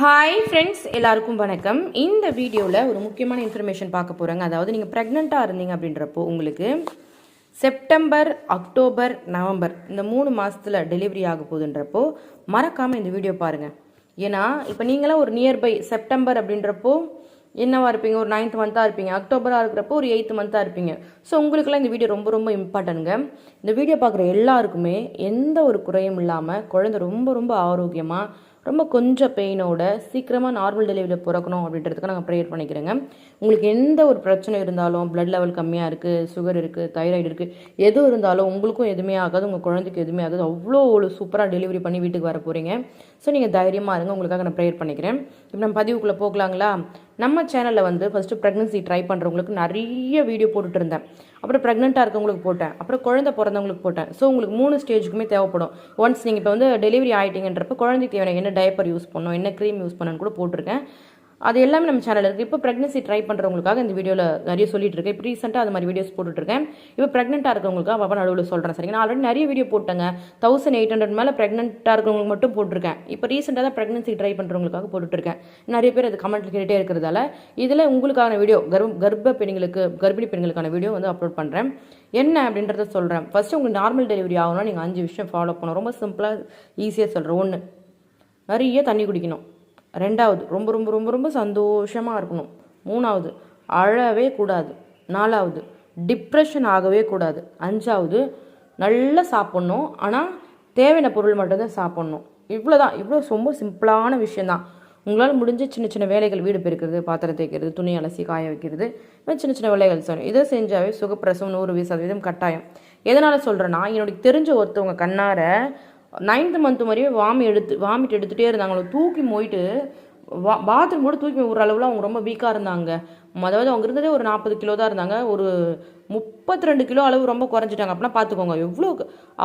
Hi friends எல்லாருக்கும் வணக்கம். இந்த வீடியோவில் ஒரு முக்கியமான இன்ஃபர்மேஷன் பார்க்க போகிறாங்க அதாவது நீங்கள் ப்ரெக்னெண்ட்டாக இருந்தீங்க அப்படின்றப்போ உங்களுக்கு செப்டம்பர் அக்டோபர் நவம்பர் இந்த மூணு மாதத்தில் டெலிவரி ஆக போகுதுன்றப்போ மறக்காமல் இந்த வீடியோ பாருங்கள் ஏன்னா இப்போ நீங்களாம் ஒரு நியர்பை செப்டம்பர் அப்படின்றப்போ என்னவா இருப்பீங்க? ஒரு நைன்த் மந்த்தாக இருப்பீங்க. அக்டோபராக இருக்கிறப்போ ஒரு எயித்து மந்த்தாக இருப்பீங்க. ஸோ உங்களுக்குலாம் இந்த வீடியோ ரொம்ப ரொம்ப இம்பார்ட்டனுங்க இந்த வீடியோ பார்க்குற எல்லாருக்குமே எந்த ஒரு குறையும் இல்லாமல் குழந்தை ரொம்ப ரொம்ப ஆரோக்கியமாக ரொம்ப கொஞ்சம் பெயினோட சீக்கிரமாக நார்மல் டெலிவரியில் பிறக்கணும் அப்படின்றதுக்கு நாங்கள் ப்ரேயர் பண்ணிக்கிறேங்க. உங்களுக்கு எந்த ஒரு பிரச்சனை இருந்தாலும் ப்ளட் லெவல் கம்மியாக இருக்குது சுகர் இருக்குது தைராய்டு இருக்குது எது இருந்தாலும் உங்களுக்கும் எதுவுமே ஆகாது உங்கள் குழந்தைக்கு எதுவுமே ஆகாது. அவ்வளோ ஒரு சூப்பராக டெலிவரி பண்ணி வீட்டுக்கு வர போகிறீங்க ஸோ நீங்கள் தைரியமாக இருங்க. உங்களுக்காக நான் ப்ரேயர் பண்ணிக்கிறேன். இப்போ நம்ம பதிவுக்குள்ளே போகலாங்களா? நம்ம சேனலில் வந்து ஃபஸ்ட்டு ப்ரெக்னன்சி ட்ரை பண்ணுறவங்களுக்கு நிறைய வீடியோ போட்டுட்டு இருந்தேன். அப்புறம் ப்ரெக்னெண்ட்டாக இருக்கவங்களுக்கு போட்டேன். அப்புறம் குழந்தை பிறந்தவங்களுக்கு போட்டேன். ஸோ உங்களுக்கு மூணு ஸ்டேஜுக்குமே தேவைப்படும். ஒன்ஸ் நீங்கள் இப்போ வந்து டெலிவரி ஆகிட்டீங்கன்றப்ப குழந்தைக்கு தேவையான என்ன டயப்பர் யூஸ் பண்ணணும் என்ன க்ரீம் யூஸ் பண்ணணும்னு கூட போட்டிருக்கேன். அது எல்லாமே நம்ம சேனலில் இருக்குது இப்போ ப்ரெக்னன்சி ட்ரை பண்ணுறவங்களுக்காக இந்த வீடியோவில் நிறைய சொல்லிட்டு இருக்கேன். இப்போ ரீசெண்டாக அது மாதிரி வீடியோஸ் போட்டுட்ருக்கேன் இப்போ ப்ரெக்னெண்ட்டாக இருக்கவங்களுக்காக பாப்பா நடுவில் சொல்கிறேன் சரிங்க நான் ஆல்ரெடி நிறைய வீடியோ போட்டேங்க. தௌசண்ட் எயிட் ஹண்ட்ரட் மேலே ப்ரெக்னெண்ட்டாக இருக்கவங்களுக்கு மட்டும் போட்டிருக்கேன். இப்போ ரீசெண்டாக தான் ப்ரெக்னன்சி ட்ரை பண்ணுறவங்களுக்காக போட்டுட்ருக்கேன் நிறைய பேர் அது கமெண்ட்டில் கேட்டுகிட்டே இருக்கிறதால இதில் உங்களுக்கான வீடியோ கர்ப்ப கர்ப்ப பெண்களுக்கு கர்ப்பிணி பெண்களுக்கான வீடியோ வந்து அப்லோட் பண்ணுறேன் என்ன அப்படின்றத சொல்கிறேன் ஃபஸ்ட்டு உங்களுக்கு நார்மல் டெலிவரி ஆகணும்னா நீங்கள் அஞ்சு விஷயம் ஃபாலோ பண்ணணும். ரொம்ப சிம்பிளாக ஈஸியாக சொல்கிறேன் ஒன்று நிறைய தண்ணி குடிக்கணும். ரெண்டாவது ரொம்ப ரொம்ப ரொம்ப ரொம்ப சந்தோஷமாக இருக்கணும். மூணாவது அழவே கூடாது. நாலாவது டிப்ரெஷன் ஆகவே கூடாது. அஞ்சாவது நல்லா சாப்பிட்ணும். ஆனால் தேவையான பொருள் மட்டும்தான் சாப்பிட்ணும். இவ்வளோ தான் இவ்வளோ ரொம்ப சிம்பிளான விஷயந்தான் உங்களால் முடிஞ்ச சின்ன சின்ன வேலைகள் வீடு பெருக்கிறது பாத்திரம் தேய்க்கிறது துணி அலசி காய வைக்கிறது சின்ன சின்ன வேலைகள் செய்யணும் இதை செஞ்சாவே சுகப்பிரசவம் நூறு சதவீதம் கட்டாயம். எதனால் சொல்கிறேன்னா என்னுடைய தெரிஞ்ச ஒருத்தவங்க கண்ணார நைன்த்து மந்த்து மாதிரியே வாமி எடுத்து வாமிட் எடுத்துகிட்டே இருந்தாங்களோ தூக்கி போயிட்டு வா பாத்ரூம் கூட தூக்கி விடுற அளவில் அவங்க ரொம்ப வீக்காக இருந்தாங்க. அதாவது அவங்க இருந்ததே ஒரு நாற்பது கிலோ தான் இருந்தாங்க. ஒரு முப்பத்தி ரெண்டு கிலோ அளவு ரொம்ப குறைஞ்சிட்டாங்க. அப்படின்னா பார்த்துக்கோங்க எவ்வளோ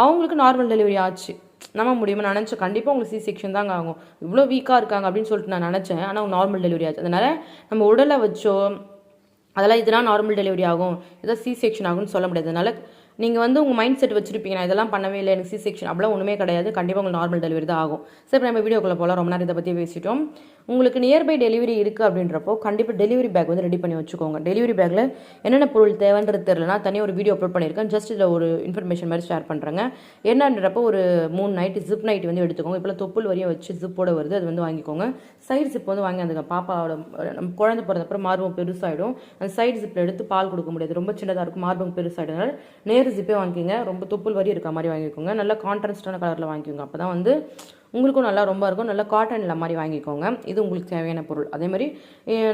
அவங்களுக்கு நார்மல் டெலிவரி ஆச்சு. நம்ப முடியுமா? நினச்சேன். கண்டிப்பாக உங்களுக்கு சி செக்ஷன் தாங்க ஆகும். இவ்வளோ வீக்காக இருக்காங்க அப்படின்னு சொல்லிட்டு நான் நினச்சேன். ஆனால் அவங்க நார்மல் டெலிவரி ஆச்சு. அதனால் நம்ம உடலை வச்சோ அதெல்லாம் இதெல்லாம் நார்மல் டெலிவரி ஆகும். இதான் சி செக்ஷன் ஆகும்னு சொல்ல முடியாது. அதனால் நீங்கள் வந்து உங்கள் மைண்ட் செட் வச்சிருப்பீங்க. நான் இதெல்லாம் பண்ணவே இல்லை. எனக்கு சி செக்ஷன் அப்படிலாம் ஒன்றுமே கிடையாது. கண்டிப்பாக உங்களுக்கு நார்மல் டெலிவரி தான் ஆகும். சரி இப்போ நம்ம வீடியோக்குள்ளே போகலாம் ரொம்ப நேரம் இதை பற்றி பேசிட்டோம். உங்களுக்கு நியர்பை டெலிவரி இருக்குது அப்படின்றப்போ கண்டிப்பாக டெலிவரி பேக் வந்து ரெடி பண்ணி வச்சுக்கோங்க. டெலிவரி பேக்கில் என்னென்ன பொருள் தேவைன்றது தெரிலனா தனியாக ஒரு வீடியோ அப்லோட் பண்ணியிருக்கேன். ஜஸ்ட் இதில் ஒரு இன்ஃபர்மேஷன் மாதிரி ஷேர் பண்ணுறேங்க என்னன்றப்போ ஒரு மூணு நைட்டு ஜிப் நைட் வந்து எடுத்துக்கோங்க. இப்போலாம் தொப்புள் வரையும் வச்சு ஜிப்போட வருது. அது வந்து வாங்கிக்கோங்க. சைடு ஜிப் வந்து வாங்கி அந்த பாப்பாவோட நம்ம குழந்தை பிறந்தப்பறம் மார்பம் பெருசாகிடும் அந்த சைடு ஜிப்பில் எடுத்து பால் கொடுக்க முடியாது. ரொம்ப சின்னதாக இருக்கும். மார்பம் பெருசாகிடும் நேர் ஜிப்பே வாங்கிக்கோங்க. ரொம்ப தொப்புள் வரி இருக்க மாதிரி வாங்கிக்கோங்க. நல்லா கான்ட்ராஸ்டான கலரில் வாங்கிக்கோங்க. அப்போ தான் வந்து உங்களுக்கும் நல்லா ரொம்ப இருக்கும். நல்லா காட்டனில் மாதிரி வாங்கிக்கோங்க. இது உங்களுக்கு தேவையான பொருள். அதே மாதிரி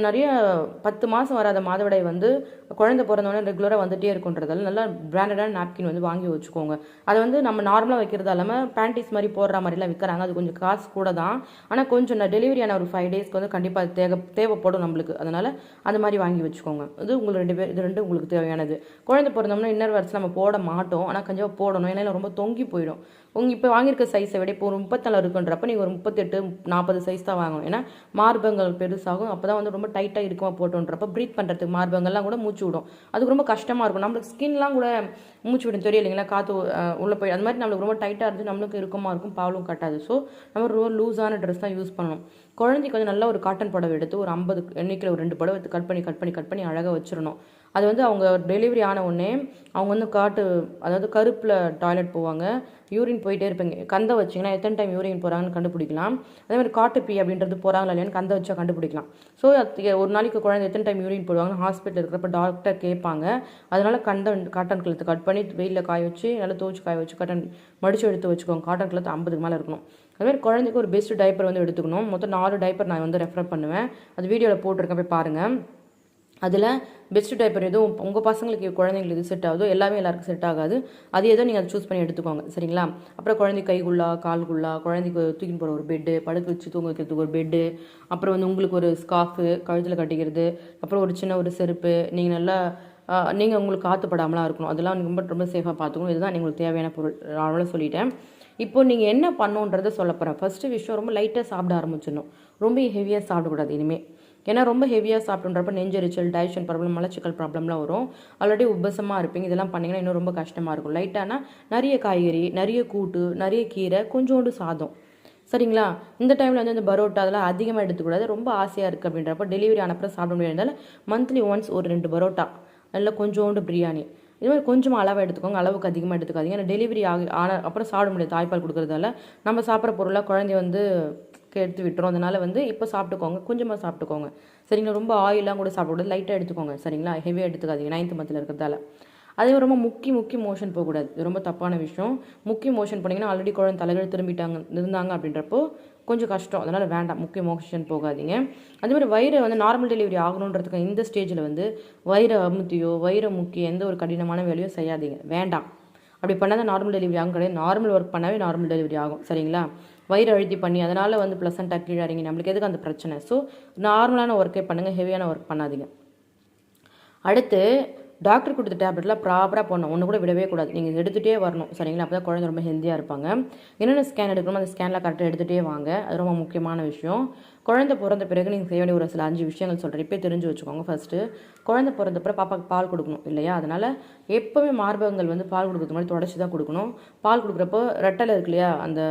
நிறைய பத்து மாதம் வராத மாதவிடாய் வந்து குழந்தை பிறந்தோடனே ரெகுலராக வந்துட்டே இருக்குன்றதால நல்லா பிராண்டடான நாப்கின் வந்து வாங்கி வச்சுக்கோங்க. அதை வந்து நம்ம நார்மலாக வைக்கிறதா இல்லாமல் பேண்டிஸ் மாதிரி போடுற மாதிரிலாம் விற்கிறாங்க அது கொஞ்சம் காசு கூட தான். ஆனால் கொஞ்சம் டெலிவரி ஆன ஒரு ஃபைவ் டேஸ்க்கு வந்து கண்டிப்பாக தேவை தேவைப்படும் நம்மளுக்கு. அதனால் அந்த மாதிரி வாங்கி வச்சுக்கோங்க. இது உங்களுக்கு ரெண்டு பேர் இது ரெண்டு உங்களுக்கு தேவையானது. குழந்தை பிறந்தோம்னா இன்னர் வேர்ஸ் நம்ம போட மாட்டோம். ஆனால் கொஞ்சம் போடணும். ஏன்னா ரொம்ப தொங்கி போயிடும். உங்கள் இப்போ வாங்கியிருக்க சைஸை விட இப்போ ஒரு முப்பத்தாலு இருக்குன்றப்ப நீங்கள் ஒரு முப்பத்தெட்டு நாற்பது சைஸ் தான் வாங்கணும். ஏன்னா மார்பங்கள் பெருசாகும். அப்போ தான் வந்து ரொம்ப டைட்டாக இருக்குமா போட்டோன்றப்ப ப்ரீத் பண்ணுறதுக்கு மார்பங்கள்லாம் கூட மூச்சு விடும். அதுக்கு ரொம்ப கஷ்டமாக இருக்கும். நம்மளுக்கு ஸ்கின்லாம் கூட மூச்சு விடும். தெரியும் இல்லைங்களா? காற்று உள்ளே போய். அது மாதிரி நம்மளுக்கு ரொம்ப டைட்டாக இருந்து நம்மளுக்கு இறுக்கமாக இருக்கும் பாவலும் கட்டாது. ஸோ நம்ம ரொம்ப லூஸான ட்ரெஸ் தான் யூஸ் பண்ணணும். குழந்தைக்கு வந்து நல்ல ஒரு காட்டன் புடவை எடுத்து ஒரு ஐம்பது எண்ணிக்கையில் ஒரு ரெண்டு புடவை எடுத்து கட் பண்ணி கட் பண்ணி கட் பண்ணி அழகாக வச்சிடணும். அது வந்து அவங்க டெலிவரி ஆன உடனே அவங்க வந்து காட்டு அதாவது கருப்பில் டாய்லெட் போவாங்க. யூரின் போயிட்டே இருப்பீங்க. கந்தை வச்சிங்கன்னா எத்தனை டைம் யூரின் போகிறாங்கன்னு கண்டுபிடிக்கலாம். அதே மாதிரி காட்டு பி அப்படின்றது போகிறாங்களா இல்லையான்னு கந்தை வச்சா கண்டுபிடிக்கலாம். ஸோ ஒரு நாளைக்கு குழந்தை எத்தனை டைம் யூரின் போடுவாங்கன்னு ஹாஸ்பிட்டல் இருக்கிறப்ப டாக்டர் கேட்பாங்க. அதனால் கண்ட காட்டன் கிளத்து கட் பண்ணி வெயிலில் காய வச்சு நல்லா துவச்சி காய வச்சு காட்டன் மடிச்சு எடுத்து வச்சுக்கோங்க. காட்டன் கிளத்து ஐம்பதுக்கு மேலே இருக்கணும். அதுமாதிரி குழந்தைக்கு ஒரு பெஸ்ட் டைப்பர் வந்து எடுத்துக்கணும். மொத்தம் நாலு டைப்பர் நான் வந்து ரெஃபர் பண்ணுவேன். அது வீடியோவில் போட்டிருக்கேன் போய் பாருங்கள் அதில் பெஸ்ட் டைப்பர் எதுவும் உங்கள் பசங்களுக்கு குழந்தைங்களுக்கு எது செட் ஆகுதோ எல்லாமே எல்லாருக்கும் செட் ஆகாது. அது ஏதோ நீங்கள் அதை சூஸ் பண்ணி எடுத்துக்கோங்க. சரிங்களா? அப்புறம் குழந்தை கைகுள்ளா கால்குள்ளா குழந்தைக்கு தூக்கின்னு போகிற ஒரு பெட்டு படுக்க வச்சு தூங்க வைக்கிறதுக்கு ஒரு பெட்டு அப்புறம் வந்து உங்களுக்கு ஒரு ஸ்காஃபு கழுத்தில் கட்டிக்கிறது அப்புறம் ஒரு சின்ன ஒரு செருப்பு நீங்கள் நல்லா நீங்கள் உங்களுக்கு காத்துப்படாமலாம் இருக்கணும். அதெல்லாம் ரொம்ப ரொம்ப சேஃபாக பார்த்துக்கணும் இதுதான் உங்களுக்கு தேவையான பொருள். அவ்வளோ சொல்லிட்டேன். இப்போ நீங்கள் என்ன பண்ணுன்றதை சொல்ல போகிறேன் ஃபஸ்ட்டு விஷயம் ரொம்ப லைட்டாக சாப்பிட ஆரம்பிச்சிடணும். ரொம்ப ஹெவியாக சாப்பிடக்கூடாது இனிமேல் ஏன்னா ரொம்ப ஹெவியாக சாப்பிட்டுன்றப்ப நெஞ்சரிச்சல் டைஜஷன் ப்ராப்ளம் மலச்சிக்கல் ப்ராப்ளம்லாம் வரும். ஆல்ரெடி உபசமாக இருப்பீங்க இதெல்லாம் பண்ணிங்கன்னா இன்னும் ரொம்ப கஷ்டமாக இருக்கும். லைட்டானா நிறைய காய்கறி நிறைய கூட்டு நிறைய கீரை கொஞ்சோண்டு சாதம். சரிங்களா? இந்த டைமில் வந்து இந்த பரோட்டா அதெல்லாம் அதிகமாக எடுத்துக்கூடாது. ரொம்ப ஆசையாக இருக்குது அப்படின்றப்ப டெலிவரி அனுப்புற சாப்பிட முடியாதனால மந்த்லி ஒன்ஸ் ஒரு ரெண்டு பரோட்டா இல்லை கொஞ்சோண்டு பிரியாணி. இது மாதிரி கொஞ்சமாக அளவாக எடுத்துக்கோங்க. அளவுக்கு அதிகமாக எடுத்துக்காதீங்க. ஏன்னா டெலிவரி ஆகி ஆன அப்புறம் சாப்பிட முடியாது. தாய்ப்பால் கொடுக்குறதால நம்ம சாப்பிட்ற பொருளாக குழந்தை வந்து எடுத்து விட்டுரும். அதனால் வந்து இப்போ சாப்பிட்டுக்கோங்க. கொஞ்சமாக சாப்பிட்டுக்கோங்க. சரிங்களா? ரொம்ப ஆயிலாம் கூட சாப்பிடக்கூடாது லைட்டாக எடுத்துக்கோங்க. சரிங்களா? ஹெவியாக எடுத்துக்காதீங்க. நைன்த் மந்தில் இருக்கிறதால. அதே ரொம்ப முக்கி முக்கி மோஷன் போகக்கூடாது. ரொம்ப தப்பான விஷயம். முக்கி மோஷன் போனீங்கன்னா ஆல்ரெடி குழந்தை தலைகள் திரும்பிட்டாங்க இருந்தாங்க அப்படின்றப்போ கொஞ்சம் கஷ்டம். அதனால் வேண்டாம். முக்கிய மோஷன் போகாதீங்க. அதே மாதிரி வயிறு வந்து நார்மல் டெலிவரி ஆகணுன்றதுக்கு இந்த ஸ்டேஜில் வந்து வயிறு அமுத்தியோ வயிறு முக்கிய எந்த ஒரு கடினமான வேலையோ செய்யாதீங்க. வேண்டாம். அப்படி பண்ணால் தான் நார்மல் டெலிவரி ஆகும். கிடையாது. நார்மல் ஒர்க் பண்ணாவே நார்மல் டெலிவரி ஆகும். சரிங்களா? வயிறு அழுத்தி பண்ணி அதனால் வந்து ப்ளசண்ட்டாக கீழே இறங்கி நம்மளுக்கு எதுக்கு அந்த பிரச்சனை? ஸோ நார்மலான ஒர்க்கே பண்ணுங்கள் ஹெவியான ஒர்க் பண்ணாதீங்க. அடுத்து டாக்டர் கொடுத்த டேப்லெட்லாம் ப்ராப்பராக போடணும். ஒன்று கூட விடவே கூடாது. நீங்கள் எடுத்துகிட்டே வரணும். சரிங்களா? அப்போ தான் குழந்தை ரொம்ப ஹெல்த்தியாக இருப்பாங்க. என்னென்ன ஸ்கேன் எடுக்கணுமோ அந்த ஸ்கேனில் கரெக்டாக எடுத்துகிட்டே வாங்க. அது ரொம்ப முக்கியமான விஷயம். குழந்தை பிறந்த பிறகு நீங்கள் செய்ய வேண்டிய ஒரு சில அஞ்சு விஷயங்கள் சொல்கிறேன் இப்போ தெரிஞ்சு வச்சுக்கோங்க ஃபஸ்ட்டு குழந்தை பிறந்தப்பறம் பாப்பாவுக்கு பால் கொடுக்கணும் இல்லையா? அதனால் எப்போவுமே மார்பகங்கள் வந்து பால் கொடுக்குறது மாதிரி தொடச்சி தான் கொடுக்கணும். பால் கொடுக்குறப்போ ரெட்டலை இருக்கு இல்லையா? அந்த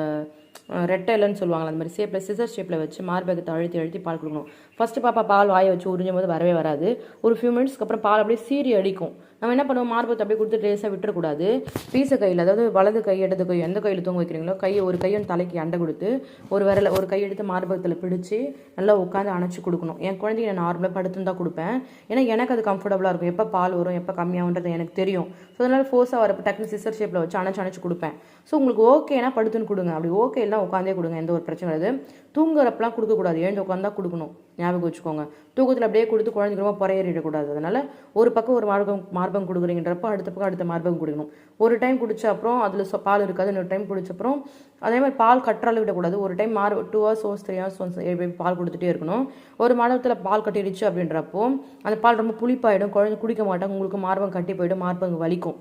ரெட்டைலன்னு சொல்லுவாங்களா அந்த மாதிரி ஷேப்பில் சிசர் ஷேப்பில் வச்சு மார்பகத்தை அழுத்தி அழுத்தி பால் கொடுக்கணும். ஃபஸ்ட்டு பாப்பா பால் வாயை வச்சு உறிஞ்சும் போது வரவே வராது. ஒரு ஃபியூ மினிட்ஸ்க்கு அப்புறம் பால் அப்படியே சீரி அடிக்கும். நம்ம என்ன பண்ணுவோம்? மார்பத்தை அப்படியே கொடுத்து லேசாக விட்டுறக்கூடாது. பீச கையில் அதாவது வலது கை இடது கை எந்த கையில் தூங்க வைக்கிறீங்களோ கையை ஒரு கையும் தலைக்கு அண்டை கொடுத்து ஒரு விரல ஒரு கை எடுத்து மார்பகத்தில் பிடிச்சி நல்லா உட்காந்து அணைச்சி கொடுக்கணும். என் குழந்தைங்க நான் நார்மலாக படுத்துன்னு தான் கொடுப்பேன். ஏன்னா எனக்கு அது கம்ஃபர்டபுளாக இருக்கும். எப்போ பால் வரும் எப்போ கம்மியாகுன்றது எனக்கு தெரியும். ஸோ அதனால் ஃபோர்ஸாக வரப்போ டக்குனு சிசர் ஷேப்பில் வச்சு அணைச்சி அணைச்சி கொடுப்பேன். ஸோ உங்களுக்கு ஓகேனா படுத்துன்னு கொடுங்க. அப்படி ஓகே எல்லாம் உட்காந்தே கொடுங்க. எந்த ஒரு பிரச்சனை கிடையாது. தூங்குறப்பெல்லாம் கொடுக்கக்கூடாது. எழுந்து உட்காந்தா கொடுக்கணும். ஞாபகம் வச்சுக்கோங்க. தூக்கத்தில் அப்படியே கொடுத்து குழந்தைக்கு ரொம்ப புறையேறிடக்கூடாது. அதனால் ஒரு பக்கம் ஒரு மார்பகம் மார்பகம் கொடுக்குறீங்கன்றப்போ அடுத்த பக்கம் அடுத்த மார்பகம் கொடுக்கணும். ஒரு டைம் குடிச்ச அப்புறம் அதில் பால் இருக்காது. இன்னொரு டைம் குடிச்ச அப்புறம் அதே மாதிரி பால் கற்றாலும் விடக்கூடாது. ஒரு டைம் மார் two hours hours three hours once பால் கொடுத்துட்டே இருக்கணும். ஒரு மாதத்தில் பால் கட்டிடுச்சு அப்படின்றப்போ அந்த பால் ரொம்ப புளிப்பாயிடும். குழந்தை குடிக்க மாட்டாங்க. உங்களுக்கு மார்பகம் கட்டி போயிடும். மார்பகம் வலிக்கும்.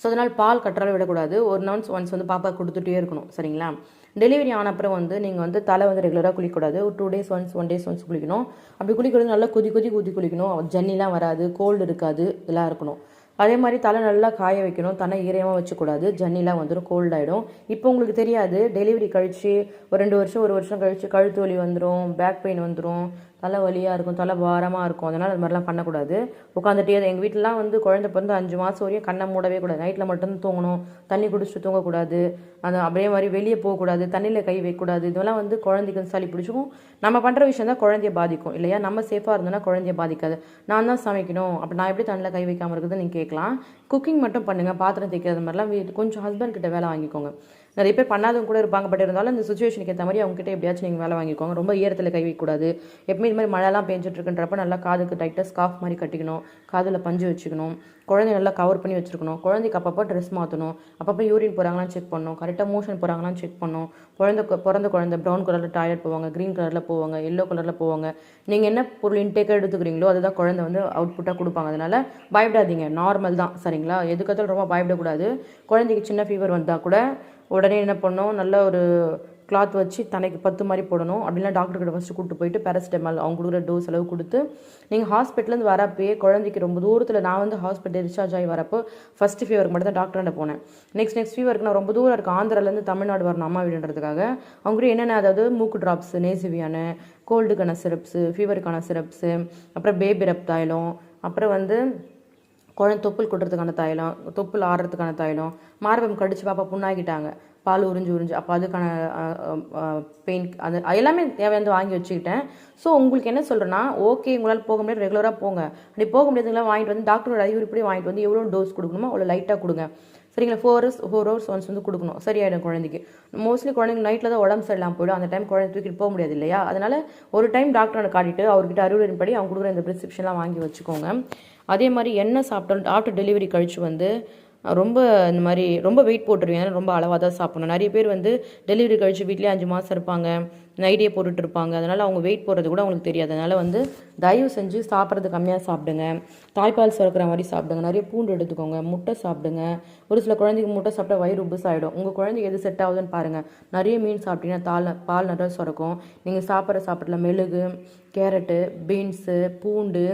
ஸோ அதனால் பால் கற்றாலும் விடக்கூடாது. ஒரு நான்ஸ் ஒன்ஸ் வந்து பாப்பா கொடுத்துட்டே இருக்கணும். சரிங்களா? டெலிவரி ஆன அப்புறம் வந்து நீங்கள் வந்து தலை வந்து ரெகுலராக குளிக்கக்கூடாது. ஒரு two days once one days once குளிக்கணும். அப்படி குளிக்கிறது நல்லா கொதி கொதி கொதி குளிக்கணும். ஜன்னிலாம் வராது. கோல்டு இருக்காது. இதெல்லாம் இருக்கணும். அதே மாதிரி தலை நல்லா காய வைக்கணும். தலை ஈரமாக வச்சக்கூடாது. ஜன்னிலாம் வந்துடும் கோல்ட் ஆகிடும் இப்போ உங்களுக்கு தெரியாது. டெலிவரி கழித்து ஒரு ரெண்டு வருஷம் ஒரு வருஷம் கழிச்சு கழுத்து வலி வந்துடும் பேக் பெயின் வந்துடும் தலை வலியாக இருக்கும் தலை பாரமாக இருக்கும். அதனால் அது மாதிரிலாம் பண்ணக்கூடாது. உட்காந்துட்டே எங்கள் வீட்டிலலாம் வந்து குழந்தை பிறந்து அஞ்சு மாதம் வரையும் கண்ணை மூடவே கூடாது. நைட்டில் மட்டும் தூங்கணும். தண்ணி குடிச்சிட்டு தூங்கக்கூடாது. அந்த அப்படியே மாதிரி வெளியே போகக்கூடாது. தண்ணியில் கை வைக்கக்கூடாது. இதெல்லாம் வந்து குழந்தைக்கு சளி பிடிச்சிக்கும். நம்ம பண்ணுற விஷயம் தான் குழந்தைய பாதிக்கும். இல்லையா? நம்ம சேஃபாக இருந்தோம்னா குழந்தைய பாதிக்காது. நான் தான் சமைக்கணும். அப்போ நான் எப்படி தண்ணியில் கை வைக்காமல் இருக்குதுன்னு நீங்கள் கேட்கலாம். குக்கிங் மட்டும் பண்ணுங்கள் பாத்திரம் தேய்க்கிறது மாதிரிலாம் வீட்டு கொஞ்சம் ஹஸ்பண்ட் கிட்ட வேலை வாங்கிக்கோங்க. நிறைய பேர் பண்ணாதவங்க கூட இருப்பாங்க. பட் இருந்தாலும் அந்த சுச்சுவேஷனுக்கு ஏற்ற மாதிரி அவங்ககிட்ட எப்படியாச்சும் நீங்கள் வேலை வாங்கிக்கோங்க. ரொம்ப ஈரத்தில் கை வைக்கக்கூடாது. எப்பவுமே இது மாதிரி மழைலாம் பேஞ்சிட்ருக்குன்றப்ப நல்லா காதுக்கு டைட்டாக ஸ்காஃப் மாதிரி கட்டிக்கணும். காதில் பஞ்சு வச்சுக்கணும். குழந்தை நல்லா கவர் பண்ணி வச்சுருக்கணும். குழந்தைக்கு அப்பப்போ ட்ரெஸ் மாற்றணும் அப்பப்போ யூரின் போகிறாங்களான்னு செக் பண்ணணும். கரெக்டாக மோஷன் போகிறாங்களான்னு செக் பண்ணணும். குழந்தை பிறந்த குழந்தை ப்ரௌன் கலரில் டாய்லெட் போவாங்க. க்ரீன் கலரில் போவாங்க. எல்லோ கலரில் போவாங்க. நீங்கள் என்ன பொருள் இன்டேக்காக எடுத்துக்கிறீங்களோ அதுதான் குழந்தை வந்து அவுட்புட்டாக கொடுப்பாங்க. அதனால் பயப்படாதீங்க. நார்மல் தான். சரிங்களா? எதுக்கத்தாலும் ரொம்ப பயப்படக்கூடாது. குழந்தைக்கு சின்ன ஃபீவர் வந்தால் கூட உடனே என்ன பண்ணோம்? நல்ல ஒரு கிளாத் வச்சு தனக்கு பத்து மாதிரி போடணும். அப்படின்னா டாக்டர் கிட்ட ஃபஸ்ட்டு கூப்பிட்டு போயிட்டு பேரசிட்டமால் அவங்க கொடுக்குற டோஸ் அளவு கொடுத்து நீங்கள் ஹாஸ்பிட்டலேருந்து வரப்பே குழந்தைக்கு ரொம்ப தூரத்தில் நான் வந்து ஹாஸ்பிட்டல் டிஸ்சார்ஜ் ஆகி வரப்போ ஃபஸ்ட்டு ஃபீவருக்கு மட்டும் தான் டாக்டர்கிட்ட போனேன். நெக்ஸ்ட் நெக்ஸ்ட் ஃபீவருக்கு நான் ரொம்ப தூரம் இருக்குது ஆந்திராலேருந்து தமிழ்நாடு வரணும் அம்மா வீடுன்றதுக்காக. அவங்க கூட என்னென்ன அதாவது மூக்கு ட்ராப்ஸு நேசிவியான கோல்டுக்கான சிரப்ஸு ஃபீவருக்கான சிரப்ஸு அப்புறம் பேபி ரப் தைலம் அப்புறம் வந்து குழந்தை தொப்புள் கொட்டுறதுக்கான தைலம் தொப்புள் ஆடுறதுக்கான தைலம் மார்பம் கடிச்சு பாப்பா புண்ணாக்கிட்டாங்க. பால் உறிஞ்சு உறிஞ்சு அப்போ அதுக்கான பெயின் அது எல்லாமே தேவையானது வாங்கி வச்சுக்கிட்டேன். ஸோ உங்களுக்கு என்ன சொல்கிறேன்னா ஓகே உங்களால் போக முடியாது ரெகுலராக போங்க. அப்படி போக முடியாதுங்களா வாங்கிட்டு வந்து டாக்டரோட அறிவுறுப்படி வாங்கிட்டு வந்து எவ்வளோ டோஸ் கொடுக்கணுமோ அவ்வளோ லைட்டாக கொடுங்க. சரிங்களா? Four hours four hours once வந்து கொடுக்கணும். சரியாயிடும் குழந்தைக்கு. மோஸ்ட்லி குழந்தைங்க நைட்டில் தான் உடம்பு சரியில்லாமல் போயிடும். அந்த டைம் குழந்தை தூக்கிட்டு போக முடியாது இல்லையா? அதனால் ஒரு டைம் டாக்டரை காட்டிட்டு அவர்கிட்ட அறிவுரையின்படி அவங்க கொடுக்குற இந்த ப்ரிஸ்கிரிப்ஷன்லாம் வாங்கி வச்சுக்கோங்க. அதே மாதிரி என்ன சாப்பிட்டாலும் ஆஃப்டர் டெலிவரி கழிச்சு வந்து ரொம்ப இந்த மாதிரி ரொம்ப வெயிட் போட்டுருவீங்க. ரொம்ப அளவாக தான் சாப்பிடணும். நிறைய பேர் வந்து டெலிவரி கழிச்சு வீட்லேயே அஞ்சு மாதம் இருப்பாங்க. நைட்டே போட்டுட்டு இருப்பாங்க அதனால் அவங்க வெயிட் போடுறது கூட அவங்களுக்கு தெரியாது. அதனால் வந்து தயவு செஞ்சு சாப்பிட்றது கம்மியாக சாப்பிடுங்க. தாய்ப்பால் சுரக்கிற மாதிரி சாப்பிடுங்க. நிறைய பூண்டு எடுத்துக்கோங்க. முட்டை சாப்பிடுங்க. ஒரு சில குழந்தைக்கு முட்டை சாப்பிட்டா வயிறு உப்புஸ் ஆகிடும் உங்கள் குழந்தைக்கு எது செட் ஆகுதுன்னு பாருங்கள் நிறைய மீன் சாப்பிட்டீங்கன்னா தால் பால் நிறைய சுரக்கும். நீங்கள் சாப்பிட்ற சாப்பிட்ல மெழுகு கேரட்டு பீன்ஸு பூண்டு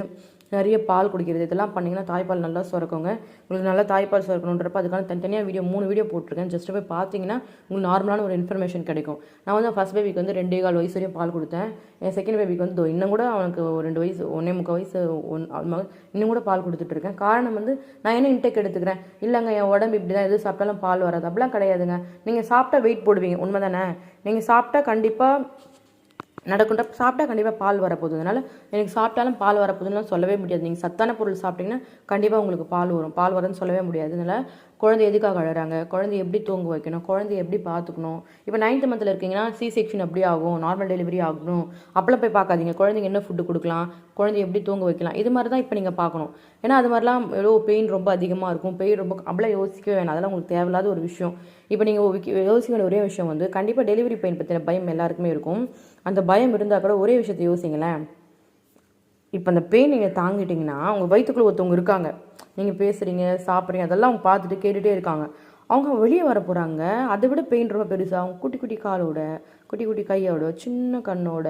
நிறைய பால் குடிக்கிறது. இதெல்லாம் பண்ணிங்கன்னா தாய்ப்பால் நல்லா சுரக்குங்க. உங்களுக்கு நல்லா தாய்ப்பால் சுரக்கணுன்றப்ப அதுக்கான தனித்தனியாக வீடியோ மூணு வீடியோ போட்டிருக்கேன். ஜஸ்ட் போய் பார்த்தீங்கன்னா உங்களுக்கு நார்மலான ஒரு இன்ஃபர்மேஷன் கிடைக்கும். நான் வந்து ஃபஸ்ட் பேபிக்கு வந்து ரெண்டே கால் வயசு வரையும் பால் கொடுத்தேன். என் செகண்ட் பேபிக்கு வந்து இன்னும் கூட அவனுக்கு ஒரு ரெண்டு வயசு ஒன்றே முக்கால் வயசு ஒன் இன்னும் கூட பால் கொடுத்துட்ருக்கேன் காரணம் வந்து நான் என்ன இன்டேக் எடுத்துக்கிறேன்? இல்லைங்க என் உடம்பு இப்படி தான் எது சாப்பிட்டாலும் பால் வராது. அப்படிலாம் கிடையாதுங்க. நீங்கள் சாப்பிட்டா வெயிட் போடுவீங்க. உண்மை தானே நீங்கள் சாப்பிட்டா கண்டிப்பாக நடக்குன்ற சாப்பிட்டா கண்டிப்பாக பால் வரப்போகுது. அதனால் எனக்கு சாப்பிட்டாலும் பால் வரப்போகுதுன்னு சொல்லவே முடியாது. நீங்கள் சத்தான பொருள் சாப்பிட்டீங்கன்னா கண்டிப்பாக உங்களுக்கு பால் வரும். பால் வரும்னு சொல்லவே முடியாது. அதனால் குழந்தை எதுக்காக அழகிறாங்க குழந்தை எப்படி தூங்க வைக்கணும்? குழந்தைய எப்படி பார்த்துக்கணும்? இப்போ நைன்த் மந்தில் இருக்கீங்கன்னா சி செக்ஷன் எப்படி ஆகும். நார்மல் டெலிவரி ஆகணும். அப்பெல்லாம் போய் பார்க்காதீங்க. குழந்தைங்க என்ன ஃபுட்டு கொடுக்கலாம்? குழந்தைய எப்படி தூங்க வைக்கலாம்? இது மாதிரி தான் இப்போ நீங்கள் பார்க்கணும். ஏன்னா அது மாதிரிலாம் எவ்வளோ பெயின் ரொம்ப அதிகமாக இருக்கும். பெயின் ரொம்ப அப்படிலாம் யோசிக்கவே வேணாம். அதெல்லாம் உங்களுக்கு தேவையில்லாத ஒரு விஷயம். இப்போ நீங்கள் யோசிக்க வேண்டிய ஒரே விஷயம் வந்து கண்டிப்பாக டெலிவரி பெயின் பற்றின பயம் எல்லாருக்குமே இருக்கும். அந்த பயம் இருந்தால் கூட ஒரே விஷயத்தை யோசிங்களேன். இப்போ அந்த பெயின் நீங்கள் தாங்கிட்டிங்கன்னா உங்கள் வயிற்றுக்குள்ளே ஒருத்தவங்க இருக்காங்க. நீங்கள் பேசுகிறீங்க சாப்பிட்றீங்க அதெல்லாம் அவங்க பார்த்துட்டு கேட்டுகிட்டே இருக்காங்க. அவங்க வெளியே வர போகிறாங்க அதை விட பெயின் ரொம்ப பெருசாக அவங்க குட்டி குட்டி காலோட குட்டி குட்டி கையோட சின்ன கண்ணோட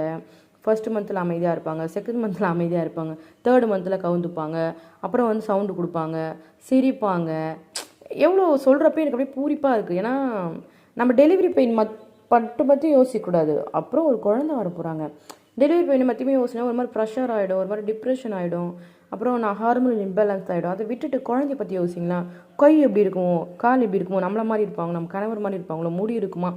ஃபர்ஸ்ட் மந்தில் அமைதியாக இருப்பாங்க செகண்ட் மந்தில் அமைதியாக இருப்பாங்க தேர்டு மந்தில் கவுந்துப்பாங்க அப்புறம் வந்து சவுண்டு கொடுப்பாங்க சிரிப்பாங்க. எவ்வளோ சொல்கிறப்ப எனக்கு அப்படியே பூரிப்பாக இருக்குது ஏன்னா நம்ம டெலிவரி பெயின் மத் பட்டு பற்றி யோசிக்கக்கூடாது. அப்புறம் ஒரு குழந்தை வர போகிறாங்க டெலிவரி பெயினை மத்தியுமே யோசினா ஒரு மாதிரி ப்ரெஷர் ஆகிடும் ஒரு மாதிரி டிப்ரெஷன் ஆகிடும் அப்புறம் நான் ஹார்மோன் இம்பேலன்ஸ் ஆகிடும் அதை விட்டுட்டு குழந்தைய பற்றி யோசிங்களா கை எப்படி இருக்கும் கால் எப்படி இருக்குமோ நம்மள மாதிரி இருப்பாங்க. நம்ம கணவர் மாதிரி இருப்பாங்களோ முடி இருக்குமா?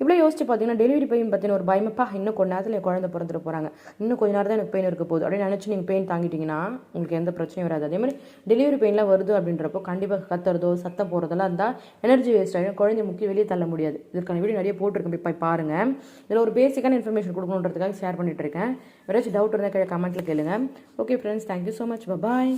இவ்வளோ யோசிச்சு பார்த்தீங்கன்னா டெலிவரி பெயின் பார்த்தீங்கன்னா ஒரு பயமப்பா இன்னும் கொஞ்ச நேரத்தில் என் குழந்தை பிறந்துட்டு போகிறாங்க இன்னும் கொஞ்ச நேரம் தான் எனக்கு பெயின் இருக்க போகுது. அப்படின்னு நினச்சி நீங்கள் பெயின் தாங்கிட்டீங்கன்னா உங்களுக்கு எந்த பிரச்சனையும் வராது. அதே மாதிரி டெலிவரி பெயின்லாம் வருது அப்படின்றப்போ கண்டிப்பாக கத்துறதோ சத்தம் போகிறதெல்லாம் இருந்தால் எனர்ஜி வேஸ்ட் ஆகிடும் குழந்தைய முக்கிய வெளியே தள்ள முடியாது. இதற்கான வீடியோ நிறைய போட்டிருக்கேன். போய் பாருங்கள் இதில் ஒரு பேசிக்கான இன்ஃபர்மேஷன் கொடுக்கணுன்றதுக்காக ஷேர் பண்ணிட்டு இருக்கேன். ஏதாச்சும் டவுட் இருந்தால் கீழே கமெண்ட்டில் கேளுங்க. Okay friends thank you so much bye